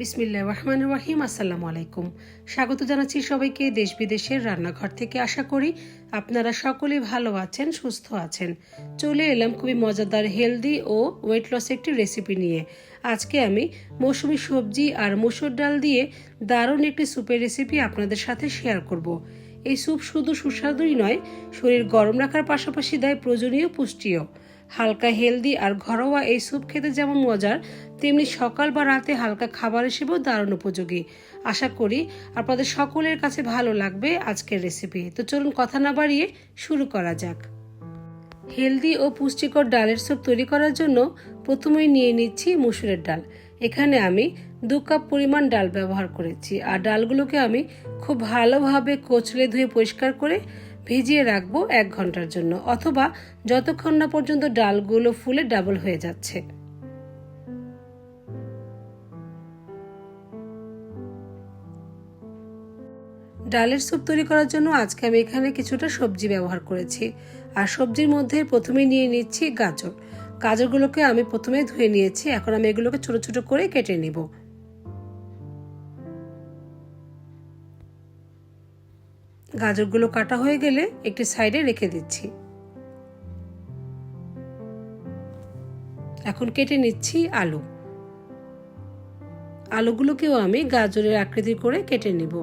বিসমিল্লা রহমান রাহিম, আসসালামু আলাইকুম। স্বাগত জানাচ্ছি সবাইকে দেশ বিদেশের রান্নাঘর থেকে। আশা করি আপনারা সকলে ভালো আছেন, সুস্থ আছেন। চলে এলাম খুবই মজাদার, হেলদি ও ওয়েট লস একটি রেসিপি নিয়ে। আজকে আমি মৌসুমি সবজি আর মসুর ডাল দিয়ে দারুণ একটি স্যুপের রেসিপি আপনাদের সাথে শেয়ার করব। এই স্যুপ শুধু সুস্বাদুই নয়, শরীর গরম রাখার পাশাপাশি দেয় প্রয়োজনীয় পুষ্টিও। হালকা হেলদি আর ঘরোয়া এই স্যুপ খেতে যেমন মজার, তেমনি সকাল বা রাতে হালকা খাবার হিসেবেও দারুণ উপযোগী। আশা করি আপনাদের সকলের কাছে ভালো লাগবে আজকের রেসিপি তো চলুন কথা না বাড়িয়ে শুরু করা যাক। হেলদি ও পুষ্টিকর ডালের স্যুপ তৈরি করার জন্য প্রথমেই নিয়ে নিচ্ছি মুসুরের ডাল। এখানে আমি দু কাপ পরিমাণ ডাল ব্যবহার করেছি। আর ডালগুলোকে আমি খুব ভালোভাবে কচলে ধুয়ে পরিষ্কার করে ভিজিয়ে রাখব এক ঘণ্টার জন্য, অথবা যতক্ষণ না পর্যন্ত ডালগুলো ফুলে ডাবল হয়ে যাচ্ছে। ডালের স্যুপ তৈরি করার জন্য আজকে আমি এখানে কিছুটা সবজি ব্যবহার করেছি। আর সবজির মধ্যে প্রথমে নিয়ে নিচ্ছি গাজর। গাজরগুলোকে আমি প্রথমে ধুয়ে নিয়েছি, এখন আমি এগুলোকে ছোট ছোট করে কেটে নিব। গাজরগুলো কাটা হয়ে গেলে একটি সাইডে রেখে দিচ্ছি। এখন কেটে নিচ্ছি আলু। আলুগুলোকেও আমি গাজরের আকৃতি করে কেটে নিব।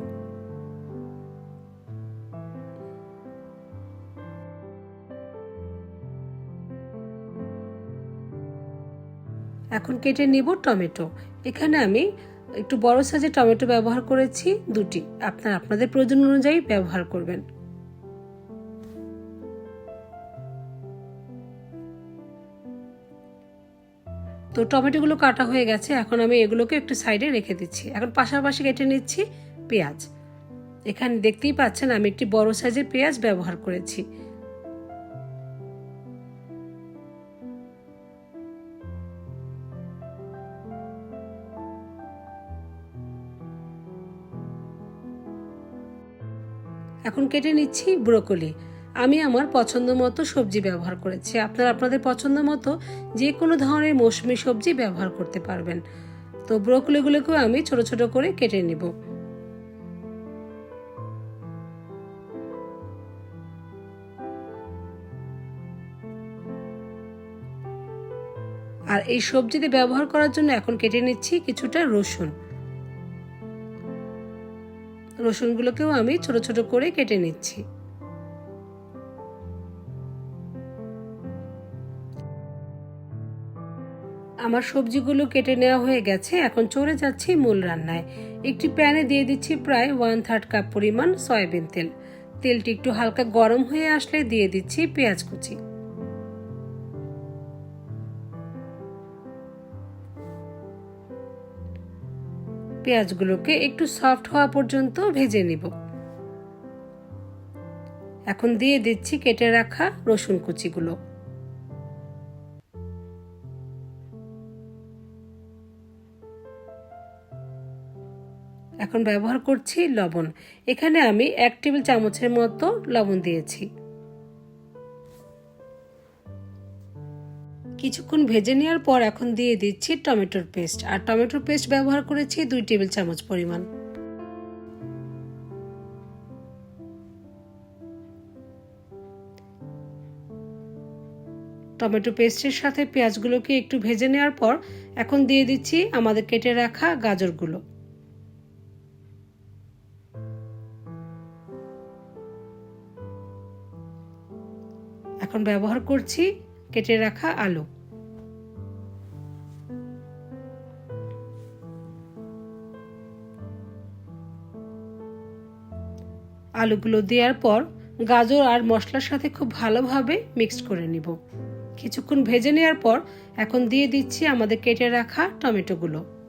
এখন কেটে নিব টমেটো। এখানে আমি একটু বড় সাইজের টমেটো ব্যবহার করেছি দুটি। আপনার, আপনাদের প্রয়োজন অনুযায়ী ব্যবহার করবেন। তো টমেটোগুলো কাটা হয়ে গেছে, এখন আমি এগুলোকে একটু সাইডে রেখে দিচ্ছি। এখন পাশাপাশি কেটে নিচ্ছি পেঁয়াজ। এখানে দেখতেই পাচ্ছেন আমি একটি বড় সাইজের পেঁয়াজ ব্যবহার করেছি। এখন কেটে নিচ্ছি ব্রোকলি। আমি আমার পছন্দ মতো সবজি ব্যবহার করেছি। আপনারা আপনাদের পছন্দ মতো যে কোনো ধরনের মৌসুমি সবজি ব্যবহার করতে পারবেন। তো ব্রোকলিগুলোকেও আমি ছোট ছোট করে কেটে নিব। আর এই সবজিতে ব্যবহার করার জন্য এখন কেটে নিচ্ছি কিছুটা রসুন। রসুনগুলোকেও আমি ছোট ছোট করে কেটে নিচ্ছি। আমার সবজিগুলো কেটে নেওয়া হয়ে গেছে, এখন চলে যাচ্ছি মূল রান্নায়। একটি প্যানে দিয়ে দিচ্ছি প্রায় ওয়ান থার্ড কাপ পরিমাণ সয়াবিন তেল। তেলটি একটু হালকা গরম হয়ে আসলে দিয়ে দিচ্ছি পেঁয়াজ কুচি। পেঁয়াজগুলোকে একটু সফট হওয়া পর্যন্ত ভেজে নিব। এখন দিয়ে দিচ্ছি কেটে রাখা রসুন কুচিগুলো। এখন ব্যবহার করছি লবণ। এখানে আমি এক টেবিল চামচের মতো লবণ দিয়েছি। কিছুক্ষণ ভেজে নেওয়ার পর এখন দিয়ে দিচ্ছি টমেটোর পেস্ট। আর টমেটোর পেস্ট ব্যবহার করেছি দুই টেবিল চামচ পরিমাণ। টমেটো পেস্টের সাথে পেঁয়াজগুলোকে একটু ভেজে নেওয়ার পর এখন দিয়ে দিচ্ছি আমাদের কেটে রাখা গাজরগুলো। এখন ব্যবহার করছি কেটে রাখা আলু। আলুগুলো দেওয়ার পর গাজর আর মশলার সাথে খুব ভালোভাবে মিক্স করে নিব। কিছুক্ষণ ভেজে নেওয়ার পর এখন দিয়ে দিচ্ছি আমাদের কেটে রাখা টমেটোগুলো।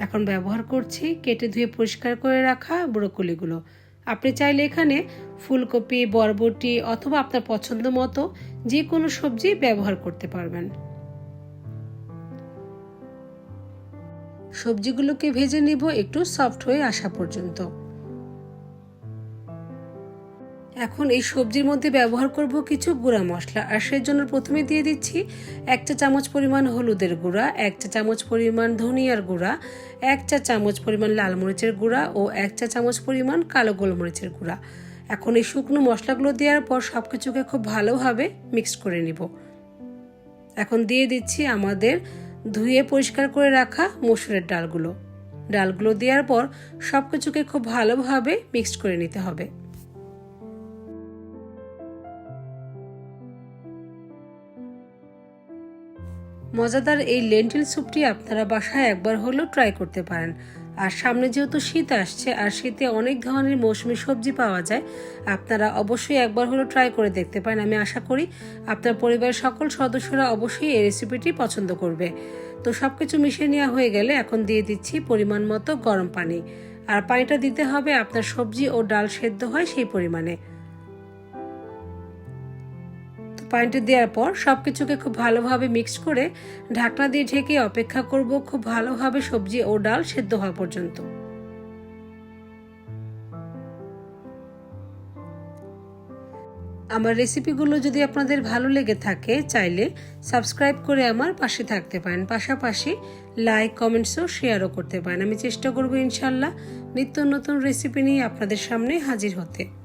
এখন ব্যবহার করছি, কেটে ধুয়ে পরিষ্কার করে রাখা ব্রোকলিগুলো। আপনি চাইলে এখানে ফুলকপি, বরবটি অথবা আপনার পছন্দ মতো যে কোনো সবজি ব্যবহার করতে পারবেন। সবজিগুলোকে ভেজে নিব একটু সফট হয়ে আসা পর্যন্ত। এখন এই সবজির মধ্যে ব্যবহার করব কিছু গুঁড়া মশলা। আর সেই জন্য প্রথমে দিয়ে দিচ্ছি এক চা চামচ পরিমাণ হলুদের গুঁড়া এক চা চামচ পরিমাণ ধনিয়ার গুঁড়া এক চা চামচ পরিমাণ লাল মরিচের গুঁড়া ও এক চা চামচ পরিমাণ কালো গোলমরিচের গুঁড়া। এখন এই শুকনো মশলাগুলো দেওয়ার পর সব কিছুকে খুব ভালোভাবে মিক্স করে নিব। এখন দিয়ে দিচ্ছি আমাদের ধুয়ে পরিষ্কার করে রাখা মসুরের ডালগুলো। ডালগুলো দেওয়ার পর সব কিছুকে খুব ভালোভাবে মিক্সড করে নিতে হবে। মজাদার এই লেন্টিল স্যুপটি আপনারা বাসায় একবার হলেও ট্রাই করতে পারেন। আর সামনে যেহেতু শীত আসছে, আর শীতে অনেক ধরনের মৌসুমি সবজি পাওয়া যায়, আপনারা অবশ্যই একবার হলেও ট্রাই করে দেখতে পারেন। আমি আশা করি আপনার পরিবারের সকল সদস্যরা অবশ্যই এই রেসিপিটি পছন্দ করবে। তো সব কিছু মিশিয়ে নেওয়া হয়ে গেলে এখন দিয়ে দিচ্ছি পরিমাণ মতো গরম পানি। আর পানিটা দিতে হবে আপনার সবজি ও ডাল সেদ্ধ হয় সেই পরিমাণে। পানিটা দেওয়ার পর সব কিছুকে খুব ভালোভাবে মিক্স করে ঢাকনা দিয়ে ঢেকে অপেক্ষা করব খুব ভালোভাবে সবজি ও ডাল সেদ্ধ হওয়া পর্যন্ত। আমার রেসিপিগুলো যদি আপনাদের ভালো লেগে থাকে, চাইলে সাবস্ক্রাইব করে আমার পাশে থাকতে পারেন। পাশাপাশি লাইক কমেন্টসও শেয়ারও করতে পারেন। আমি চেষ্টা করব ইনশাল্লাহ নিত্য নতুন রেসিপি নিয়ে আপনাদের সামনে হাজির হতে।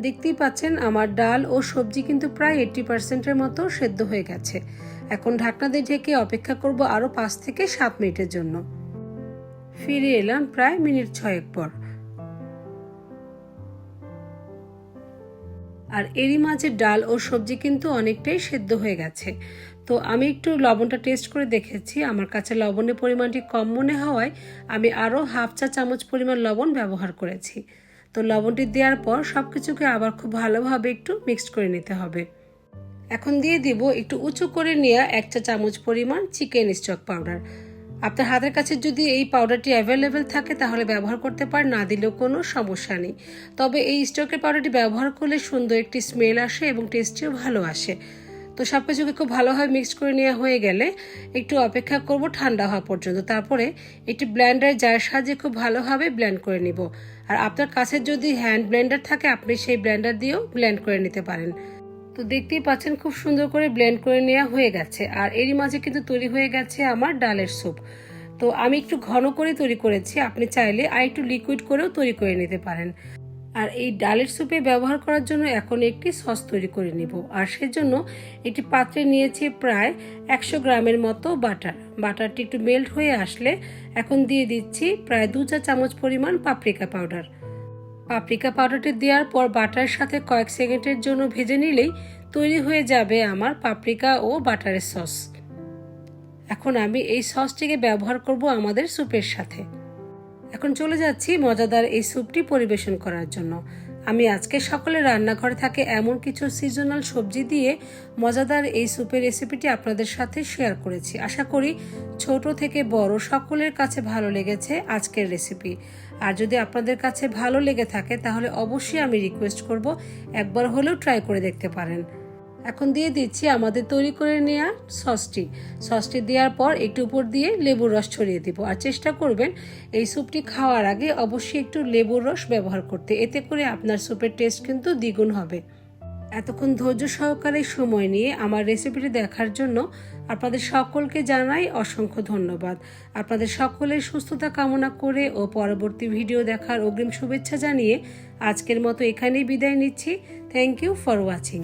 দেখতেই পাচ্ছেন আমার ডাল ও সবজি কিন্তু প্রায় এইট্টি পার্সেন্টের মতো সেদ্ধ হয়ে গেছে। এখন ঢাকনা দিয়ে ঢেকে অপেক্ষা করব আরও পাঁচ থেকে সাত মিনিটের জন্য। ফিরে এলাম প্রায় মিনিট ছয়েক পর। আর এরই মাঝে ডাল ও সবজি কিন্তু অনেকটাই সেদ্ধ হয়ে গেছে। তো আমি একটু লবণটা টেস্ট করে দেখেছি। আমার কাছে লবণের পরিমাণটি কম মনে হওয়ায় আমি আরও হাফ চা চামচ পরিমাণ লবণ ব্যবহার করেছি। তো লবণটি দেওয়ার পর সব কিছুকে আবার খুব ভালোভাবে একটু মিক্সড করে নিতে হবে। এখন দিয়ে দিব একটু উঁচু করে নেওয়া এক চা চামচ পরিমাণ চিকেন স্টক পাউডার আপনার হাতের কাছে যদি এই পাউডারটি অ্যাভেলেবেল থাকে তাহলে ব্যবহার করতে পারেন, না দিলেও কোনো সমস্যা নেই। তবে এই স্টকের পাউডারটি ব্যবহার করলে সুন্দর একটি স্মেল আসে এবং টেস্টিও ভালো আসে। তো সব কিছুকে খুব ভালোভাবে মিক্স করে নেওয়া হয়ে গেলে একটু অপেক্ষা করব ঠান্ডা হওয়া পর্যন্ত। তারপরে একটি ব্ল্যান্ডার যার সাহায্যে খুব ভালোভাবে ব্ল্যান্ড করে নিব। আর আপনার কাছে যদি হ্যান্ড ব্লেন্ডার থাকে, আপনি সেই ব্লেন্ডার দিয়েও ব্লেন্ড করে নিতে পারেন। তো দেখতেই পাচ্ছেন খুব সুন্দর করে ব্লেন্ড করে নেওয়া হয়ে গেছে। আর এরই মাঝে কিন্তু তৈরি হয়ে গেছে আমার ডালের স্যুপ তো আমি একটু ঘন করে তৈরি করেছি। আপনি চাইলে আর একটু লিকুইড করেও তৈরি করে নিতে পারেন। আর এই ডালের স্যুপে ব্যবহার করার জন্য এখন একটি সস তৈরি করে নিব। আর সেজন্য একটি পাত্রে নিয়েছি প্রায় একশো গ্রামের মতো বাটার। বাটারটি একটু মেল্ট হয়ে আসলে এখন দিয়ে দিচ্ছি প্রায় দু চা চামচ পরিমাণ পাপরিকা পাউডার। পাপরিকা পাউডারটি দেওয়ার পর বাটারের সাথে কয়েক সেকেন্ডের জন্য ভেজে নিলেই তৈরি হয়ে যাবে আমার পাপরিকা ও বাটারের সস। এখন আমি এই সসটিকে ব্যবহার করব আমাদের স্যুপের সাথে। এখন চলে যাচ্ছি মজাদার এই স্যুপটি পরিবেশন করার জন্য। আমি আজকে সকলে রান্নাঘরে থাকে এমন কিছু সিজনাল সবজি দিয়ে মজাদার এই স্যুপের রেসিপিটি আপনাদের সাথে শেয়ার করেছি। আশা করি ছোট থেকে বড় সকলের কাছে ভালো লেগেছে আজকের রেসিপি আর যদি আপনাদের কাছে ভালো লেগে থাকে, তাহলে অবশ্যই আমি রিকোয়েস্ট করব, একবার হলেও ট্রাই করে দেখতে পারেন। এখন দিয়ে দিচ্ছি আমাদের তৈরি করে নেওয়া সসটি সসটি দেওয়ার পর একটু উপর দিয়ে লেবুর রস ছড়িয়ে দিব। আর চেষ্টা করবেন এই স্যুপটি খাওয়ার আগে অবশ্যই একটু লেবুর রস ব্যবহার করতে। এতে করে আপনার স্যুপের টেস্ট কিন্তু দ্বিগুণ হবে। এতক্ষণ ধৈর্য সহকারে সময় নিয়ে আমার রেসিপিটি দেখার জন্য আপনাদের সকলকে জানাই অসংখ্য ধন্যবাদ। আপনাদের সকলের সুস্থতা কামনা করে ও পরবর্তী ভিডিও দেখার অগ্রিম শুভেচ্ছা জানিয়ে আজকের মতো এখানেই বিদায় নিচ্ছি। Thank you for watching